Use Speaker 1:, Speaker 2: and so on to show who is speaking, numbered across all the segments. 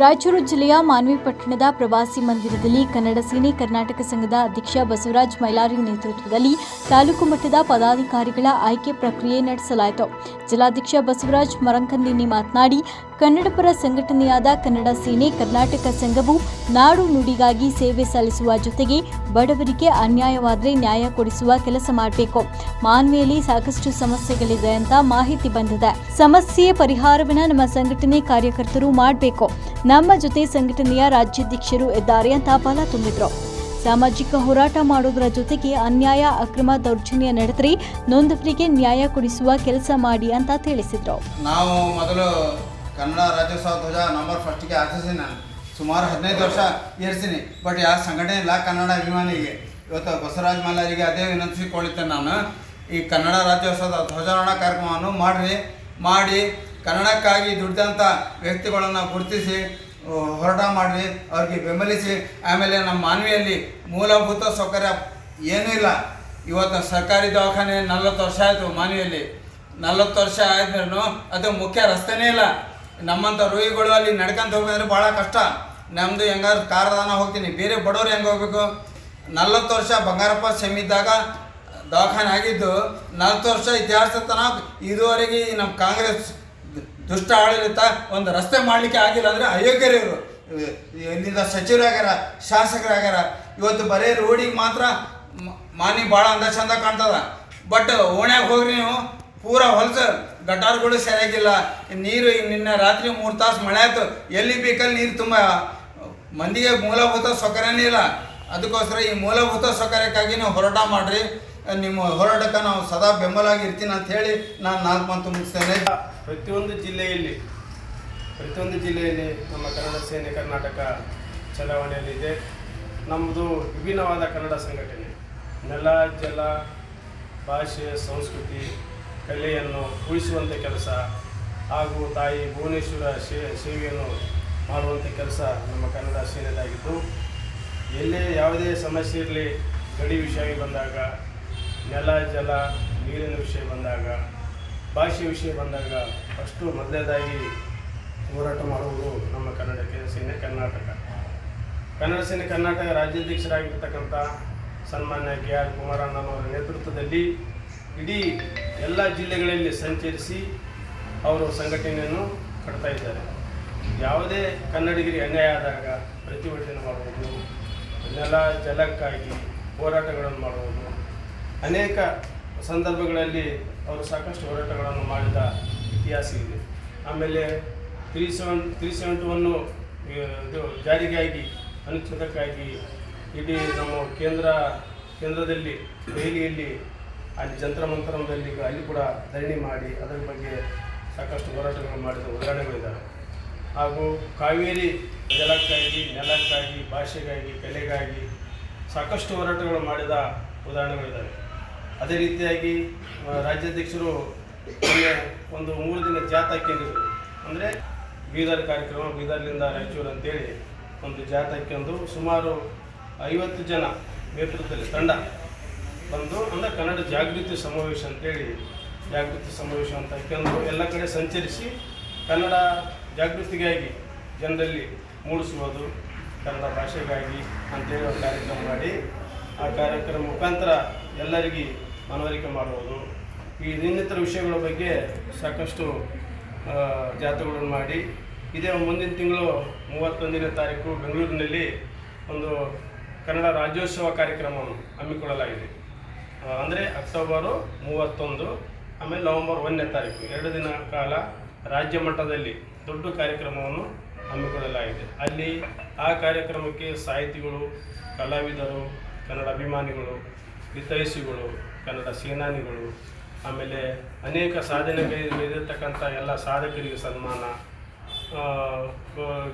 Speaker 1: ರಾಯಚೂರು ಜಿಲ್ಲೆಯ ಮಾನ್ವಿ ಪಟ್ಟಣದ ಪ್ರವಾಸಿ ಮಂದಿರದಲ್ಲಿ ಕನ್ನಡ ಸೇನೆ ಕರ್ನಾಟಕ ಸಂಘದ ಅಧ್ಯಕ್ಷ ಬಸವರಾಜ್ ಮೈಲಾರಿ ನೇತೃತ್ವದಲ್ಲಿ ತಾಲೂಕು ಮಟ್ಟದ ಪದಾಧಿಕಾರಿಗಳ ಆಯ್ಕೆ ಪ್ರಕ್ರಿಯೆ ನಡೆಸಲಾಯಿತು. ಜಿಲ್ಲಾಧ್ಯಕ್ಷ ಬಸವರಾಜ್ ಮರಂಕಂದಿನಿ ಮಾತನಾಡಿ, ಕನ್ನಡಪರ ಸಂಘಟನೆಯಾದ ಕನ್ನಡ ಸೇನೆ ಕರ್ನಾಟಕ ಸಂಘವು ನಾಡು ನುಡಿಗಾಗಿ ಸೇವೆ ಸಲ್ಲಿಸುವ ಜೊತೆಗೆ ಬಡವರಿಗೆ ಅನ್ಯಾಯವಾದರೆ ನ್ಯಾಯ ಕೊಡಿಸುವ ಕೆಲಸ ಮಾಡಬೇಕು. ಮಾನ್ವಿಯಲ್ಲಿ ಸಾಕಷ್ಟು ಸಮಸ್ಯೆಗಳಿದೆ ಅಂತ ಮಾಹಿತಿ ಬಂದಿದೆ. ಸಮಸ್ಯೆ ಪರಿಹಾರವನ್ನ ನಮ್ಮ ಸಂಘಟನೆ ಕಾರ್ಯಕರ್ತರು ಮಾಡಬೇಕು. ನಮ್ಮ ಜೊತೆ ಸಂಘಟನೆಯ ರಾಜ್ಯಾಧ್ಯಕ್ಷರು ಇದ್ದಾರೆ ಅಂತ ಬಲ ತುಂಬಿದ್ರು. ಸಾಮಾಜಿಕ ಹೋರಾಟ ಮಾಡೋದರ ಜೊತೆಗೆ ಅನ್ಯಾಯ, ಅಕ್ರಮ ದೌರ್ಜನ್ಯ ನಡೆದರೆ ನೊಂದವರಿಗೆ ನ್ಯಾಯ ಕೊಡಿಸುವ ಕೆಲಸ ಮಾಡಿ ಅಂತ ತಿಳಿಸಿದ್ರು.
Speaker 2: ನಾವು ಮೊದಲು ಕನ್ನಡ ರಾಜ್ಯೋತ್ಸವ ಧ್ವಜ ನಂಬರ್ ಫಸ್ಟಿಗೆ ಆಚರಿಸಿ ನಾನು. ಸುಮಾರು ಹದಿನೈದು ವರ್ಷ ಏರ್ಸಿನಿ ಬಟ್ ಯಾವ ಸಂಘಟನೆ ಇಲ್ಲ, ಕನ್ನಡ ಅಭಿಮಾನಿಗೆ. ಇವತ್ತು ಬಸವರಾಜ ಮಲ್ಲಾರಿಗೆ ಅದೇ ವಿನಂತಿಸಿಕೊಳ್ಳುತ್ತೇನೆ ನಾನು. ಈ ಕನ್ನಡ ರಾಜ್ಯೋತ್ಸವದ ಧ್ವಜಾರೋಹಣ ಕಾರ್ಯಕ್ರಮವನ್ನು ಮಾಡಿರಿ. ಮಾಡಿ, ಕನ್ನಡಕ್ಕಾಗಿ ದುಡಿದಂಥ ವ್ಯಕ್ತಿಗಳನ್ನು ಗುರುತಿಸಿ ಹೊರಟ ಮಾಡಿರಿ. ಅವ್ರಿಗೆ ಬೆಂಬಲಿಸಿ. ಆಮೇಲೆ ನಮ್ಮ ಮಾನವಿಯಲ್ಲಿ ಮೂಲಭೂತ ಸೌಕರ್ಯ ಏನೂ ಇಲ್ಲ. ಇವತ್ತು ಸರ್ಕಾರಿ ದವಾಖಾನೆ ನಲ್ವತ್ತು ವರ್ಷ ಆಯಿತು ಮಾನವಿಯಲ್ಲಿ. ನಲ್ವತ್ತು ವರ್ಷ ಆದ್ರೂ ಅದು ಮುಖ್ಯ ರಸ್ತೆನೇ ಇಲ್ಲ. ನಮ್ಮಂಥ ರೋಗಿಗಳು ಅಲ್ಲಿ ನಡ್ಕಂತ ಹೋಗ್ಬೇಕಂದ್ರೆ ಭಾಳ ಕಷ್ಟ. ನಮ್ಮದು ಹೆಂಗಾರು ಕಾರದಾನ ಹೋಗ್ತೀನಿ. ಬೇರೆ ಬಡವ್ರು ಹೆಂಗೆ ಹೋಗ್ಬೇಕು? ನಲ್ವತ್ತು ವರ್ಷ ಬಂಗಾರಪ್ಪ ಸೆಮಿದ್ದಾಗ ದವಾಖಾನೆ ಆಗಿದ್ದು, ನಲ್ವತ್ತು ವರ್ಷ ಇತಿಹಾಸ ತನಕ ಇದುವರೆಗೆ ನಮ್ಮ ಕಾಂಗ್ರೆಸ್ ದುಷ್ಟ ಆಡಳಿತ ಒಂದು ರಸ್ತೆ ಮಾಡಲಿಕ್ಕೆ ಆಗಿಲ್ಲ ಅಂದರೆ ಅಯೋಗ್ಯರು ಇವರು. ಇಲ್ಲಿಂದ ಸಚಿವರಾಗ್ಯಾರ, ಶಾಸಕರಾಗ್ಯಾರ, ಇವತ್ತು ಬರೀ ರೋಡಿಗೆ ಮಾತ್ರ ಮಾನಿ ಭಾಳ ಅಂದ ಚಂದ ಕಾಣ್ತದ. ಬಟ್ ಓಣ್ಯಾಗ ಹೋಗ್ರಿ ನೀವು, ಪೂರಾ ಹೊಲಸ ಗಟಾರ್ಗಳು ಸರಿಯಾಗಿಲ್ಲ. ನೀರು ನಿನ್ನೆ ರಾತ್ರಿ ಮೂರು ತಾಸು ಮಳೆ ಆಯ್ತು. ಎಲ್ಲಿ ಬೇಕಲ್ಲಿ ನೀರು ತುಂಬ, ಮಂದಿಗೆ ಮೂಲಭೂತ ಸೌಕರ್ಯನೇ ಇಲ್ಲ. ಅದಕ್ಕೋಸ್ಕರ ಈ ಮೂಲಭೂತ ಸೌಕರ್ಯಕ್ಕಾಗಿ ನೀವು ಹೋರಾಟ ಮಾಡಿರಿ. ನಿಮ್ಮ ಹೋರಾಟಕ್ಕೆ ನಾವು ಸದಾ ಬೆಂಬಲ ಇರ್ತೀನಿ ಅಂತ ಹೇಳಿ ನಾನು ನಾಲ್ಕು ಮಂತು ಮುಗಿಸ್ತೇನೆ.
Speaker 3: ಪ್ರತಿಯೊಂದು ಜಿಲ್ಲೆಯಲ್ಲಿ ಪ್ರತಿಯೊಂದು ಜಿಲ್ಲೆಯಲ್ಲಿ ನಮ್ಮ ಕನ್ನಡ ಸೇನೆ ಕರ್ನಾಟಕ ಚಲಾವಣೆಯಲ್ಲಿದೆ. ನಮ್ಮದು ವಿಭಿನ್ನವಾದ ಕನ್ನಡ ಸಂಘಟನೆ. ನೆಲ, ಜಲ, ಭಾಷೆ, ಸಂಸ್ಕೃತಿ ಕಲೆಯನ್ನು ಉಳಿಸುವಂಥ ಕೆಲಸ ಹಾಗೂ ತಾಯಿ ಭುವನೇಶ್ವರ ಸೇವೆಯನ್ನು ಮಾಡುವಂಥ ಕೆಲಸ ನಮ್ಮ ಕನ್ನಡ ಸೇನೆಯದಾಗಿದ್ದು ಎಲ್ಲೇ ಯಾವುದೇ ಸಮಸ್ಯೆ ಇರಲಿ, ಗಡಿ ವಿಷಯ ಬಂದಾಗ, ನೆಲ, ಜಲ, ನೀರಿನ ವಿಷಯ ಬಂದಾಗ, ಭಾಷೆ ವಿಷಯ ಬಂದಾಗ ಅಷ್ಟು ಮೊದಲನೇದಾಗಿ ಹೋರಾಟ ಮಾಡುವುದು ನಮ್ಮ ಕನ್ನಡಕ್ಕೆ ಸೇನೆ ಕರ್ನಾಟಕ. ಕನ್ನಡ ಸೇನೆ ಕರ್ನಾಟಕ ರಾಜ್ಯಾಧ್ಯಕ್ಷರಾಗಿರ್ತಕ್ಕಂಥ ಸನ್ಮಾನ್ಯ ಕೆ, ಆರ್. ಕುಮಾರಣ್ಣನವರ ನೇತೃತ್ವದಲ್ಲಿ ಇಡೀ ಎಲ್ಲ ಜಿಲ್ಲೆಗಳಲ್ಲಿ ಸಂಚರಿಸಿ ಅವರು ಸಂಘಟನೆಯನ್ನು ಕಟ್ತಾ ಇದ್ದಾರೆ. ಯಾವುದೇ ಕನ್ನಡಿಗರಿಗೆ ಅನ್ಯಾಯ ಆದಾಗ ಪ್ರತಿಭಟನೆ ಮಾಡುವುದು ನೆಲ, ಜಲಕ್ಕಾಗಿ ಹೋರಾಟಗಳನ್ನು ಮಾಡುವುದು ಅನೇಕ ಸಂದರ್ಭಗಳಲ್ಲಿ ಅವರು ಸಾಕಷ್ಟು ಹೋರಾಟಗಳನ್ನು ಮಾಡಿದ ಇತಿಹಾಸ ಇದೆ. ಆಮೇಲೆ ತ್ರೀ ಸೆವೆನ್, ತ್ರೀ ಸೆವೆಂಟುವನ್ನು ಇದು ಜಾರಿಗಾಗಿ, ಅನುಚ್ಛೇದಕ್ಕಾಗಿ ಇಡೀ ನಮ್ಮ ಕೇಂದ್ರ, ಕೇಂದ್ರದಲ್ಲಿ ದೆಹಲಿಯಲ್ಲಿ ಅಲ್ಲಿ ಜಂತ್ರ ಮಂತ್ರದಲ್ಲಿ ಅಲ್ಲಿ ಕೂಡ ಧರಣಿ ಮಾಡಿ ಅದರ ಬಗ್ಗೆ ಸಾಕಷ್ಟು ಹೋರಾಟಗಳು ಮಾಡಿದ ಉದಾಹರಣೆಗಳಿದ್ದಾವೆ ಹಾಗೂ ಕಾವೇರಿ ಜಲಕ್ಕಾಗಿ, ನೆಲಕ್ಕಾಗಿ, ಭಾಷೆಗಾಗಿ, ಕಲೆಗಾಗಿ ಸಾಕಷ್ಟು ಹೋರಾಟಗಳು ಮಾಡಿದ ಉದಾಹರಣೆಗಳಿದ್ದಾವೆ ಅದೇ ರೀತಿಯಾಗಿ ರಾಜ್ಯಾಧ್ಯಕ್ಷರು ಒಂದು ಮೂರು ದಿನ ಜಾಥಾ ಕೇಂದ್ರ ಅಂದರೆ ಬೀದರ್ ಕಾರ್ಯಕ್ರಮ ಬೀದರ್ಲಿಂದ ರಾಯಚೂರು ಅಂತೇಳಿ ಒಂದು ಜಾಥಾ ಸುಮಾರು ಐವತ್ತು ಜನ ನೇತೃತ್ವದಲ್ಲಿ ತಂಡ ಬಂದು ಅಂದರೆ ಕನ್ನಡ ಜಾಗೃತಿ ಸಮಾವೇಶ ಅಂತೇಳಿ, ಜಾಗೃತಿ ಸಮಾವೇಶ ಅಂತ ಕೆಲವು ಎಲ್ಲ ಕಡೆ ಸಂಚರಿಸಿ ಕನ್ನಡ ಜಾಗೃತಿಗಾಗಿ ಜನರಲ್ಲಿ ಮೂಡಿಸುವುದು ಕನ್ನಡ ಭಾಷೆಗಾಗಿ ಅಂತೇಳಿ ಒಂದು ಕಾರ್ಯಕ್ರಮ ಮಾಡಿ, ಆ ಕಾರ್ಯಕ್ರಮ ಮುಖಾಂತರ ಎಲ್ಲರಿಗೆ ಮನವರಿಕೆ ಮಾಡುವುದು. ಈ ಇನ್ನಿತರ ವಿಷಯಗಳ ಬಗ್ಗೆ ಸಾಕಷ್ಟು ಜಾತ್ರೆಗಳನ್ನು ಮಾಡಿ. ಇದೇ ಮುಂದಿನ ತಿಂಗಳು ಮೂವತ್ತೊಂದನೇ ತಾರೀಕು ಬೆಂಗಳೂರಿನಲ್ಲಿ ಒಂದು ಕನ್ನಡ ರಾಜ್ಯೋತ್ಸವ ಕಾರ್ಯಕ್ರಮವನ್ನು ಹಮ್ಮಿಕೊಳ್ಳಲಾಗಿದೆ. ಅಂದರೆ ಅಕ್ಟೋಬರು ಮೂವತ್ತೊಂದು, ಆಮೇಲೆ ನವಂಬರ್ ಒಂದನೇ ತಾರೀಕು. ಎರಡು ದಿನ ಕಾಲ ರಾಜ್ಯ ಮಟ್ಟದಲ್ಲಿ ದೊಡ್ಡ ಕಾರ್ಯಕ್ರಮವನ್ನು ಹಮ್ಮಿಕೊಳ್ಳಲಾಗಿದೆ. ಅಲ್ಲಿ ಆ ಕಾರ್ಯಕ್ರಮಕ್ಕೆ ಸಾಹಿತಿಗಳು, ಕಲಾವಿದರು, ಕನ್ನಡ ಅಭಿಮಾನಿಗಳು, ಹಿತೈಷಿಗಳು, ಕನ್ನಡ ಸೇನಾನಿಗಳು, ಆಮೇಲೆ ಅನೇಕ ಸಾಧನೆಗಳಿರತಕ್ಕಂಥ ಎಲ್ಲ ಸಾಧಕರಿಗೆ ಸನ್ಮಾನ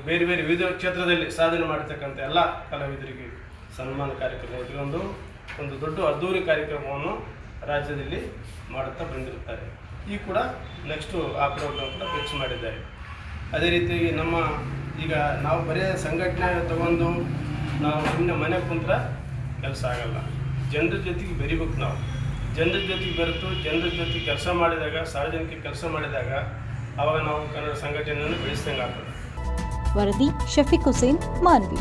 Speaker 3: ಬೇರೆ ಬೇರೆ ವಿವಿಧ ಕ್ಷೇತ್ರದಲ್ಲಿ ಸಾಧನೆ ಮಾಡಿರ್ತಕ್ಕಂಥ ಎಲ್ಲ ಕಲಾವಿದರಿಗೆ ಸನ್ಮಾನ ಕಾರ್ಯಕ್ರಮ. ಇಟ್ಕೊಂಡು ಒಂದು ದೊಡ್ಡ ಅದ್ಧೂರಿ ಕಾರ್ಯಕ್ರಮವನ್ನು ರಾಜ್ಯದಲ್ಲಿ ಮಾಡುತ್ತಾ ಬಂದಿರುತ್ತಾರೆ. ಈ ಕೂಡ ನೆಕ್ಸ್ಟು ಆ ಪ್ರೋಗ್ರಾಮ್ ಕೂಡ ಫಿಕ್ಸ್ ಮಾಡಿದ್ದಾರೆ. ಅದೇ ರೀತಿಯಾಗಿ ನಮ್ಮ ಈಗ ನಾವು ಬರೀ ಸಂಘಟನೆ ತಗೊಂಡು ನಾವು ಸುಮ್ಮನೆ ಮನೆ ಕುಂತ್ರ ಕೆಲಸ ಆಗಲ್ಲ. ಜನರ ಜೊತೆಗೆ ಬೆರಿಬೇಕು ನಾವು. ಜನರ ಜೊತೆಗೆ ಬೆರೆತು ಜನರ ಜೊತೆಗೆ ಕೆಲಸ ಮಾಡಿದಾಗ, ಸಾರ್ವಜನಿಕ ಕೆಲಸ ಮಾಡಿದಾಗ ಅವಾಗ ನಾವು ಕನ್ನಡ ಸಂಘಟನೆಯನ್ನು ಬೆಳೆಸ್ದಂಗೆ ಆಗ್ತದೆ
Speaker 1: ವರದಿ ಶಫೀಕ್ ಹುಸೇನ್, ಮಾನ್ವಿ.